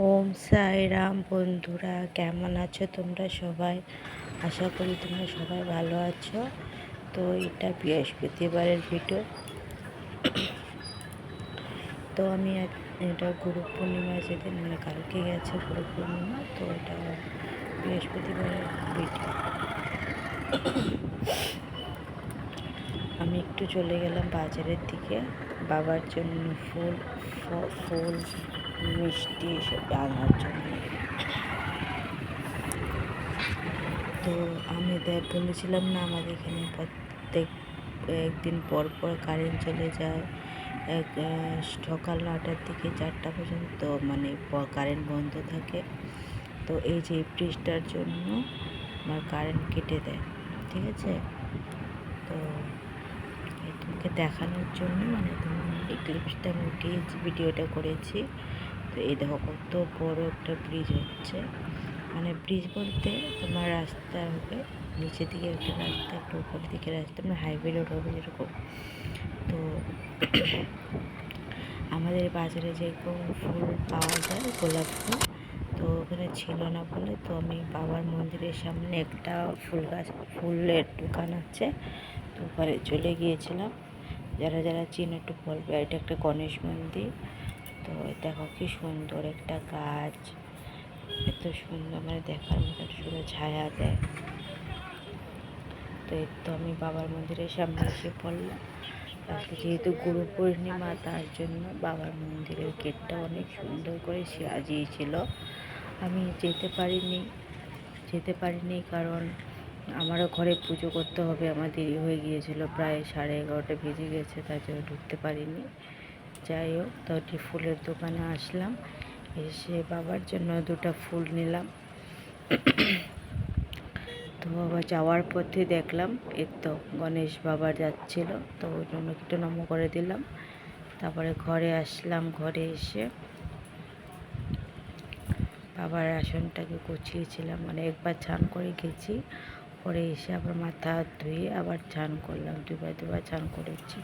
ওম সাই রাম বন্ধুরা, কেমন আছো তোমরা সবাই? আশা করি তোমরা সবাই ভালো আছো। তো এটা বৃহস্পতিবারের ভিডিও। তো আমি এটা গুরু পূর্ণিমা যেদিন মানে কালকে গেছে গুরু পূর্ণিমা, তো এটা বৃহস্পতিবারের ভিডিও। আমি একটু চলে গেলাম বাজারের দিকে। বাবার জন্য ফুল ফুল মিষ্টি এসব আনার জন্য। তো আমি দেখ, বলেছিলাম না আমাদের এখানে প্রত্যেক, একদিন পর পর কারেন্ট চলে যায়। এক সকাল নটার থেকে চারটা পর্যন্ত মানে কারেন্ট বন্ধ থাকে। তো এই যে ব্রিজটার জন্য আমার কারেন্ট কেটে দেয়, ঠিক আছে? তো তোমাকে দেখানোর জন্য মানে তোমার এই ক্লিপসটা আমি ভিডিওটা করেছি। তো এই দেখো কত বড় একটা ব্রিজ হচ্ছে। মানে ব্রিজ বলতে তোমার রাস্তা হবে, নিচের দিকে একটা রাস্তা, একটু উপরের দিকে রাস্তা মানে হাইওয়ে রোড হবে যেরকম। তো আমাদের বাজারে যেরকম ফুল পাওয়া যায়, গোলাপ ফুল, তো ওখানে ছিল না বলে তো আমি বাবার মন্দিরের সামনে একটা ফুল গাছ, ফুলের দোকান আছে, তো ওখানে চলে গিয়েছিলাম। যারা যারা চিনে একটু বলবে, এটা একটা গণেশ মন্দির। তো দেখো কি সুন্দর একটা গাছ। এত সুন্দর মানে দেখার মতো সুন্দর ছায়া দেয়। তো এর তো আমি বাবার মন্দিরের সামনে এসে পড়লাম। আজকে যেহেতু গুরু পূর্ণিমা, তার জন্য বাবার মন্দিরের গেটটা অনেক সুন্দর করে সাজিয়েছিল। আমি যেতে পারিনি যেতে পারিনি কারণ আমারও ঘরে পুজো করতে হবে। আমার দেরি হয়ে গিয়েছিল, প্রায় সাড়ে এগারোটা বেজে গেছে, তার জন্য ঢুকতে পারিনি। যাই হোক তো ফুলের দোকানে আসলাম। এসে বাবার জন্য দুটো ফুল নিলাম। তো আবার যাওয়ার পথে দেখলাম, এই তো গণেশ বাবা যাচ্ছিল, তো ওই জন্য একটু নম করে দিলাম। তারপরে ঘরে আসলাম, ঘরে এসে বাবার আসনটাকে গুছিয়েছিলাম। মানে একবার চান করে গেছি, পরে এসে আবার মাথা ধুয়ে আবার চান করলাম, দুবার দুবার চান করেছি।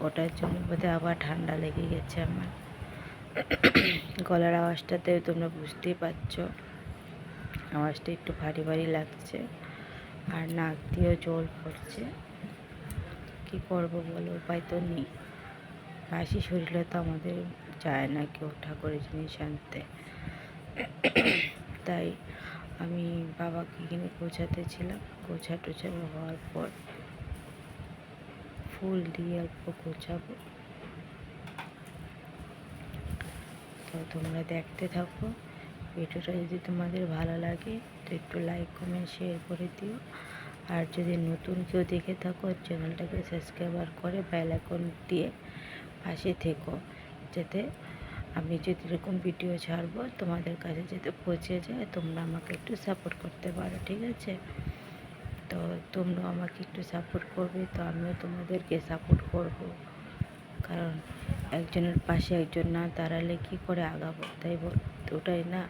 ওটার জন্য বোধহয় আবার ঠান্ডা লেগে গেছে আমার। গলার আওয়াজটাতে তোমরা বুঝতেই পারছ। আওয়াজটা একটু ভারী ভারী লাগছে। আর নাক দিয়েও জল পড়ছে। কি করব বলো? উপায় তো নেই। কাশি শরীরে তো আমাদের যায় না কেউ ঠাকুরের জিনিস আনতে। তাই আমি বাবাকে এখানে গোছাতে ছিলাম। গোছা টোছা হওয়ার পর ফুল দিয়ে অল্প গোছাবো। তো তোমরা দেখতে থাকো। ভিডিওটা যদি তোমাদের ভালো লাগে, তো একটু লাইক কমেন্ট শেয়ার করে দিও। আর যদি নতুন কেউ দেখে থাকো, চ্যানেলটাকে সাবস্ক্রাইবার করে বেল আইকন দিয়ে পাশে থেকো। যাতে আমি যদি এরকম ভিডিও ছাড়বো, তোমাদের কাছে যাতে পৌঁছে যায়, তোমরা আমাকে একটু সাপোর্ট করতে পারো, ঠিক আছে? তো তোমরা আমাকে একটু সাপোর্ট করবে, তো আমিও তোমাদেরকে সাপোর্ট করব। কারণ একজনের পাশে একজন না দাঁড়ালে কী করে আগাবো? তাই বল, ওটাই না,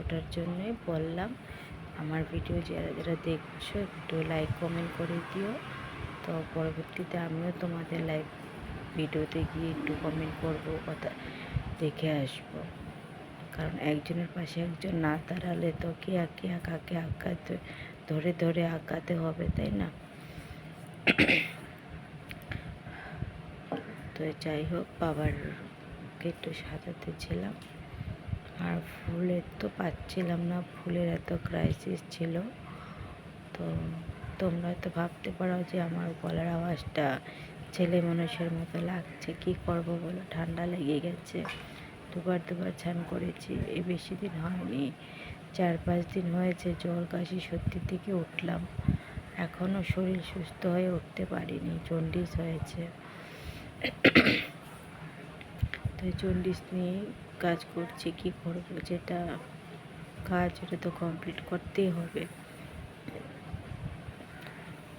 ওটার জন্যই বললাম। আমার ভিডিও যারা যারা দেখছ, একটু লাইক কমেন্ট করে দিও। তো পরবর্তীতে আমিও তোমাদের লাইভ ভিডিওতে গিয়ে একটু কমেন্ট করব, কথা দেখে আসব। কারণ একজনের পাশে একজন না দাঁড়ালে তো কে আঁকে কাকে আঁকাতে ধরে ধরে আঁকাতে হবে, তাই না? তো যাই হোক বাবার একটু সাজাতে ছিলাম। আর ফুলের তো পাচ্ছিলাম না, ফুলের এত ক্রাইসিস ছিল। তো তোমরা তো ভাবতে পারো যে আমার গলার আওয়াজটা ছেলে মানুষের মতো লাগছে, কি করব বলো? ঠান্ডা লেগে গেছে। দুবার দুবার স্নান করেছি, এই বেশি দিন হয়নি। চার পাঁচ দিন হয়েছে জ্বর কাশি সত্যি থেকে উঠলাম। এখনও শরীর সুস্থ হয়ে উঠতে পারিনি, জন্ডিস হয়েছে। তো জন্ডিস নিয়ে কাজ করছি, কি করব যেটা কাজ ওটা তো কমপ্লিট করতেই হবে।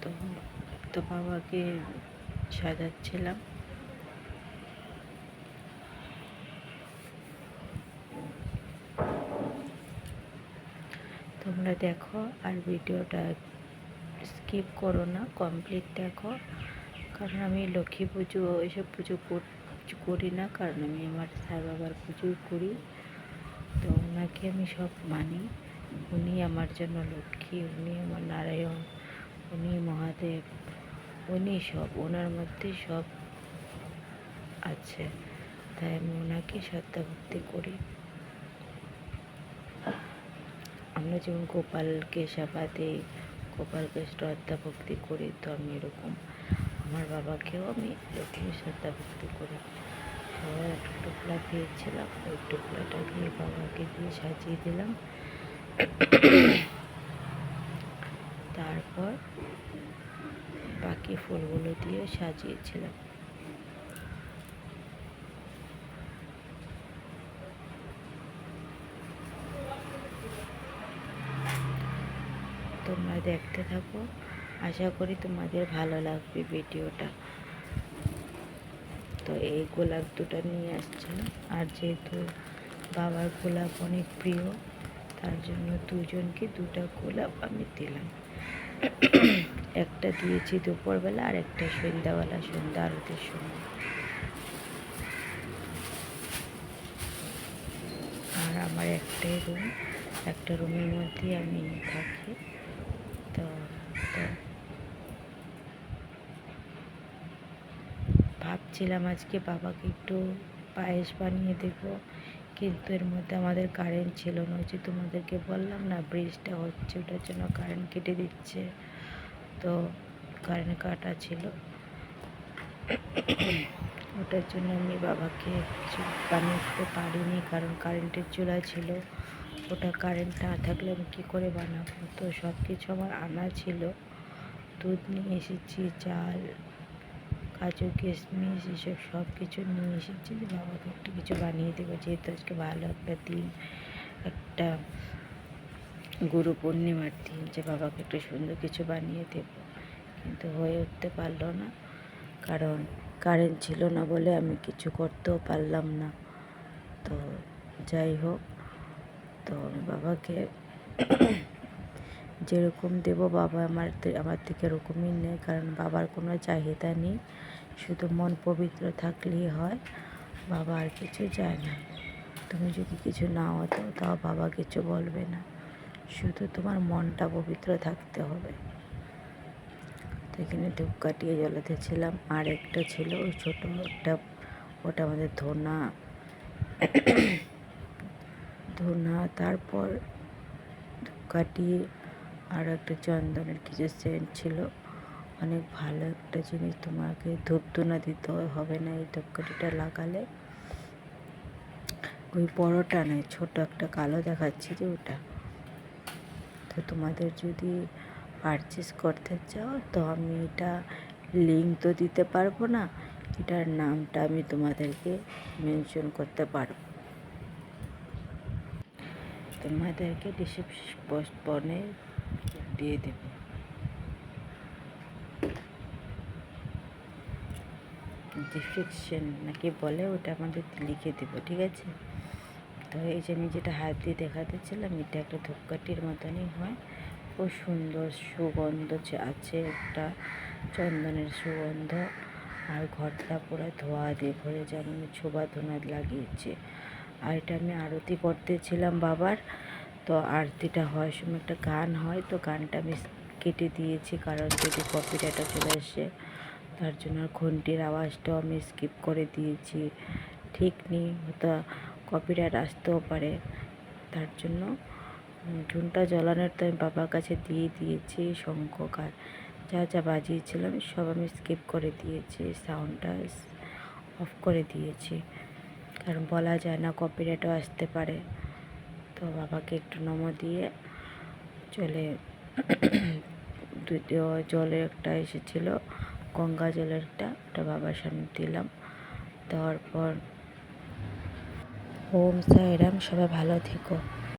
তো তো বাবাকে সাজাচ্ছিলাম। তোমরা দেখো আর ভিডিওটা স্কিপ করো না, কমপ্লিট দেখো। কারণ আমি লক্ষ্মী পুজো, এসব পুজো কর- না, কারণ আমি আমার সাই বাবার পুজোই করি। তো ওনাকে আমি সব মানি। উনি আমার জন্য লক্ষ্মী, উনি আমার নারায়ণ, উনি মহাদেব, উনি সব, ওনার মধ্যে সব আছে। তাই আমি ওনাকে শ্রদ্ধা ভক্তি করি। আমরা যেমন গোপালকে সেবা দিই গোপালকে শ্রদ্ধা ভক্তি করি তো আমি এরকম। আমার বাবাকেও আমি এরকমই শ্রদ্ধা ভক্তি করি। সবাই একটা টুকলা পেয়েছিলাম ওই টুকলাটাকে বাবাকে দিয়ে সাজিয়ে দিলাম। তারপর বাকি ফুলগুলো দিয়ে সাজিয়েছিলাম তোমরা দেখতে থাকো। আশা করি তোমাদের ভালো লাগবে ভিডিওটা। তো এই গোলাপ দুটো নিয়ে আসছিলাম আর যেহেতু বাবার গোলাপ অনেক প্রিয়, তার জন্য দুজনকে দুটা গোলাপ আমি দিলাম। একটা দিয়েছি দুপুরবেলা আর একটা সন্ধ্যাবেলা, সন্ধ্যা আরতির সময়। আর আমার একটাই রুম একটা রুমের মধ্যেই আমি থাকি। ভাবছিলাম আজকে বাবাকে একটু পায়েস বানিয়ে দেবো, কিন্তু এর মধ্যে আমাদের কারেন্ট ছিল না। যে তোমাদেরকে বললাম না ব্রিজটা হচ্ছে, ওটার জন্য কারেন্ট কেটে দিচ্ছে। তো কারেন্ট কাটা ছিল। ওটার জন্য আমি বাবাকে কিছু বানিয়ে দিতে পারিনি, কারণ কারেন্টের চুলা ছিল। ওটা কারেন্ট না থাকলে আমি কী করে বানাবো? তো সব কিছু আমার আনা ছিল। দুধ নিয়ে এসেছি, চাল, কাজু, কিশমিশ, এসব সব কিছু নিয়ে এসেছি। যে বাবাকে একটু কিছু বানিয়ে দেবো, যেহেতু আজকে ভালো একটা দিন, একটা গুরু পূর্ণিমার দিন, যে বাবাকে একটু সুন্দর কিছু বানিয়ে দেব। কিন্তু হয়ে উঠতে পারল না, কারণ কারেন্ট ছিল না বলে আমি কিছু করতেও পারলাম না। তো যাই হোক তো আমি বাবাকে যেরকম দেব, বাবা আমার আমার থেকে এরকমই নেই কারণ বাবার কোনো চাহিদা নেই, শুধু মন পবিত্র থাকলেই হয়। বাবা আর কিছু চায় না। তুমি যদি কিছু নাও, তো তাও বাবা কিছু বলবে না। শুধু তোমার মনটা পবিত্র থাকতে হবে। তো এখানে ধূপ কাটিয়ে জ্বলাতে ছিলাম। আর একটা ছিল ওই ছোটো একটা, ওটা আমাদের ধনা তারপর কাটিয়ে আর একটা চন্দনের কিছু সেন্ট ছিল। অনেক ভালো একটা জিনিস তোমাকে ধূপ ধুনা দিতে হবে না এই ধূপকাঠিটা লাগালে। ওই বড়োটা নয় ছোট একটা কালো দেখাচ্ছে যে ওটা। তো তোমাদের যদি পারচেস করতে চাও, তো আমি এটা লিঙ্ক তো দিতে পারব না, এটার নামটা আমি তোমাদেরকে মেনশন করতে পারব। তোমাদেরকে ডিসক্রিপশনে দিয়ে দেব। ডিসক্রিপশন নাকি বলে ওটা আমাদের লিখে দেবো, ঠিক আছে? তো এই যে আমি যেটা হাত দিয়ে দেখাতে দেখাতেছিলাম এটা একটা ধূপকাঠির মতনই হয়। খুব সুন্দর সুগন্ধ আছে, একটা চন্দনের সুগন্ধ। আর ঘরটা পুরো ধোয়া দিয়ে ভরে যেমন ছোবা ধোনা লাগিয়েছে। আর এটা আমি আরতি করতেছিলাম বাবার। তো আরতিটা হয় সময় একটা গান হয়, তো গানটা আমি কেটে দিয়েছি কারণ যদি কপিরাইটটা চলে আসে, তার জন্য ঘন্টির আওয়াজটাও আমি স্কিপ করে দিয়েছি। ঠিক নেই হয়তো কপিরাইট আসতেও পারে। তার জন্য ঝুনটা জ্বালানোর তো আমি বাবার কাছে দিয়ে দিয়েছি শঙ্খকার যা যা বাজিয়েছিলাম সব আমি স্কিপ করে দিয়েছি সাউন্ডটা অফ করে দিয়েছি। কারণ বলা যায় না কপিরাইটও আসতে পারে। তো বাবাকে একটু নমো দিয়ে চলে দ্বিতীয় জলের একটা এসেছিল, গঙ্গা জলের একটা, ওটা বাবার সামনে দিলাম। তারপর পর ওম সাইরাম সবাই ভালো থেকো।